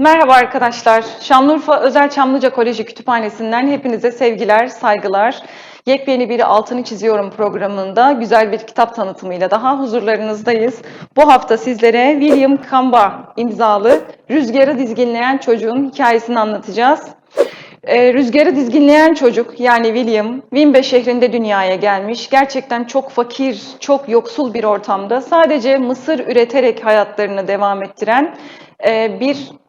Merhaba arkadaşlar. Şanlıurfa Özel Çamlıca Koleji Kütüphanesi'nden hepinize sevgiler, saygılar. Yepyeni bir Altını Çiziyorum programında güzel bir kitap tanıtımıyla daha huzurlarınızdayız. Bu hafta sizlere William Kamba imzalı Rüzgarı Dizginleyen Çocuğun hikayesini anlatacağız. Ee, rüzgarı dizginleyen çocuk yani William, Vinbe şehrinde dünyaya gelmiş. Gerçekten çok fakir, çok yoksul bir ortamda sadece mısır üreterek hayatlarını devam ettiren e, bir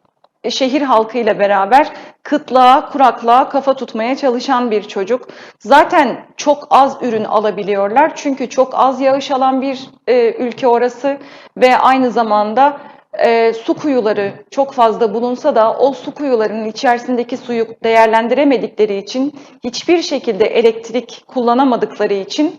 şehir halkıyla beraber kıtlığa, kuraklığa kafa tutmaya çalışan bir çocuk. Zaten çok az ürün alabiliyorlar çünkü çok az yağış alan bir e, ülke orası ve aynı zamanda e, su kuyuları çok fazla bulunsa da o su kuyularının içerisindeki suyu değerlendiremedikleri için hiçbir şekilde elektrik kullanamadıkları için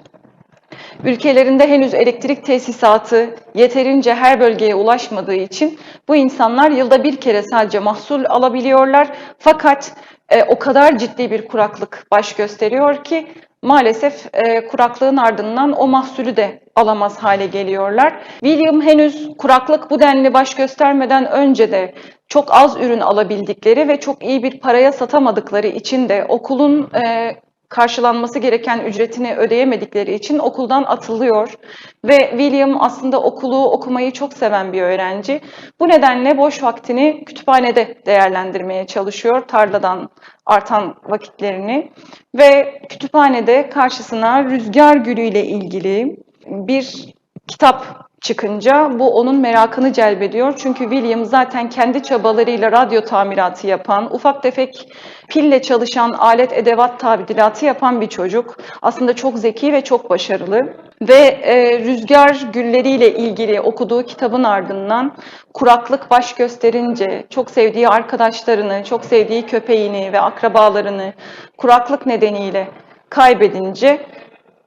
ülkelerinde henüz elektrik tesisatı yeterince her bölgeye ulaşmadığı için bu insanlar yılda bir kere sadece mahsul alabiliyorlar. Fakat e, o kadar ciddi bir kuraklık baş gösteriyor ki maalesef e, kuraklığın ardından o mahsulü de alamaz hale geliyorlar. William henüz kuraklık bu denli baş göstermeden önce de çok az ürün alabildikleri ve çok iyi bir paraya satamadıkları için de okulun e, karşılanması gereken ücretini ödeyemedikleri için okuldan atılıyor. Ve William aslında okulu okumayı çok seven bir öğrenci. Bu nedenle boş vaktini kütüphanede değerlendirmeye çalışıyor tarladan artan vakitlerini. Ve kütüphanede karşısına rüzgar gülüyle ilgili bir kitap çıkınca bu onun merakını celbediyor. Çünkü William zaten kendi çabalarıyla radyo tamiratı yapan, ufak tefek pille çalışan alet edevat tadilatı yapan bir çocuk. Aslında çok zeki ve çok başarılı. Ve e, rüzgar gülleriyle ilgili okuduğu kitabın ardından kuraklık baş gösterince çok sevdiği arkadaşlarını, çok sevdiği köpeğini ve akrabalarını kuraklık nedeniyle kaybedince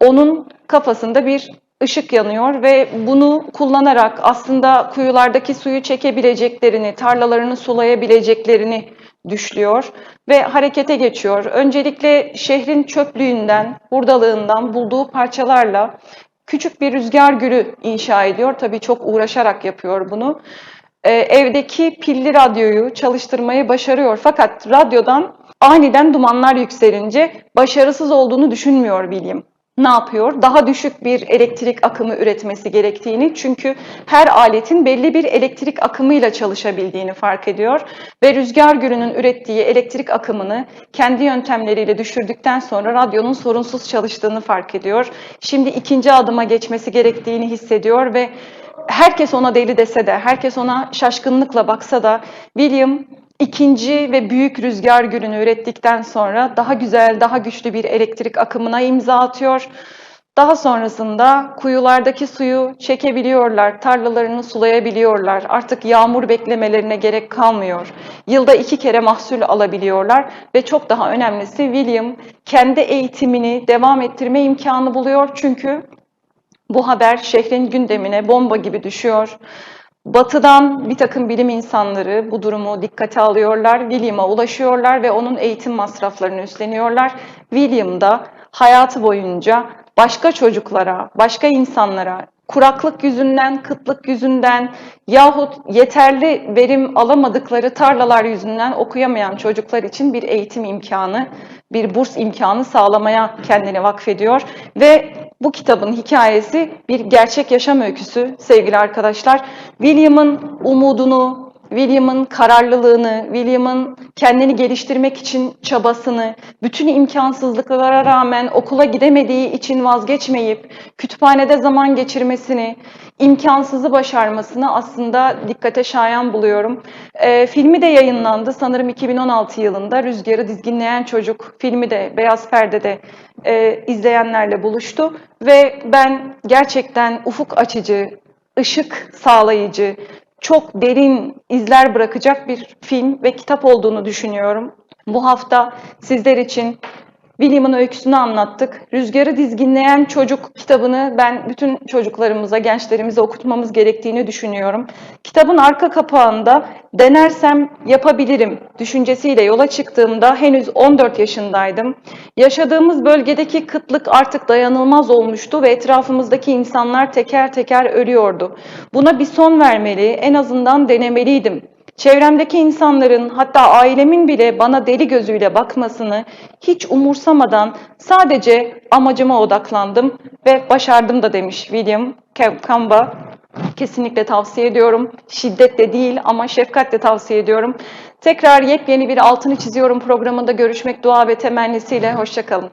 onun kafasında bir ışık yanıyor ve bunu kullanarak aslında kuyulardaki suyu çekebileceklerini, tarlalarını sulayabileceklerini düşlüyor ve harekete geçiyor. Öncelikle şehrin çöplüğünden, hurdalığından bulduğu parçalarla küçük bir rüzgar gülü inşa ediyor. Tabii çok uğraşarak yapıyor bunu. Ee, evdeki pilli radyoyu çalıştırmayı başarıyor fakat radyodan aniden dumanlar yükselince başarısız olduğunu düşünmüyor William ne yapıyor? Daha düşük bir elektrik akımı üretmesi gerektiğini çünkü her aletin belli bir elektrik akımıyla çalışabildiğini fark ediyor ve rüzgar gülünün ürettiği elektrik akımını kendi yöntemleriyle düşürdükten sonra radyonun sorunsuz çalıştığını fark ediyor. Şimdi ikinci adıma geçmesi gerektiğini hissediyor ve herkes ona deli dese de, herkes ona şaşkınlıkla baksa da William İkinci ve büyük rüzgar gülünü ürettikten sonra daha güzel, daha güçlü bir elektrik akımına imza atıyor. Daha sonrasında kuyulardaki suyu çekebiliyorlar, tarlalarını sulayabiliyorlar. Artık yağmur beklemelerine gerek kalmıyor. Yılda iki kere mahsul alabiliyorlar ve çok daha önemlisi William kendi eğitimini devam ettirme imkanı buluyor. Çünkü bu haber şehrin gündemine bomba gibi düşüyor. Batı'dan bir takım bilim insanları bu durumu dikkate alıyorlar, William'a ulaşıyorlar ve onun eğitim masraflarını üstleniyorlar. William da hayatı boyunca başka çocuklara, başka insanlara kuraklık yüzünden, kıtlık yüzünden yahut yeterli verim alamadıkları tarlalar yüzünden okuyamayan çocuklar için bir eğitim imkanı, bir burs imkanı sağlamaya kendini vakfediyor ve bu kitabın hikayesi bir gerçek yaşam öyküsü sevgili arkadaşlar. William'ın umudunu, William'ın kararlılığını, William'ın kendini geliştirmek için çabasını, bütün imkansızlıklara rağmen okula gidemediği için vazgeçmeyip kütüphanede zaman geçirmesini, imkansızı başarmasını aslında dikkate şayan buluyorum. E, filmi de yayınlandı sanırım 2016 yılında Rüzgarı Dizginleyen Çocuk filmi de Beyaz Perde'de e, izleyenlerle buluştu ve ben gerçekten ufuk açıcı, ışık sağlayıcı, çok derin izler bırakacak bir film ve kitap olduğunu düşünüyorum. Bu hafta sizler için William'ın öyküsünü anlattık. Rüzgarı Dizginleyen Çocuk kitabını ben bütün çocuklarımıza, gençlerimize okutmamız gerektiğini düşünüyorum. Kitabın arka kapağında denersem yapabilirim düşüncesiyle yola çıktığımda henüz 14 yaşındaydım. Yaşadığımız bölgedeki kıtlık artık dayanılmaz olmuştu ve etrafımızdaki insanlar teker teker ölüyordu. Buna bir son vermeli, en azından denemeliydim Çevremdeki insanların hatta ailemin bile bana deli gözüyle bakmasını hiç umursamadan sadece amacıma odaklandım ve başardım da demiş William Kamba. Kesinlikle tavsiye ediyorum. Şiddetle değil ama şefkatle tavsiye ediyorum. Tekrar yepyeni bir altını çiziyorum programında görüşmek dua ve temennisiyle. Hoşçakalın.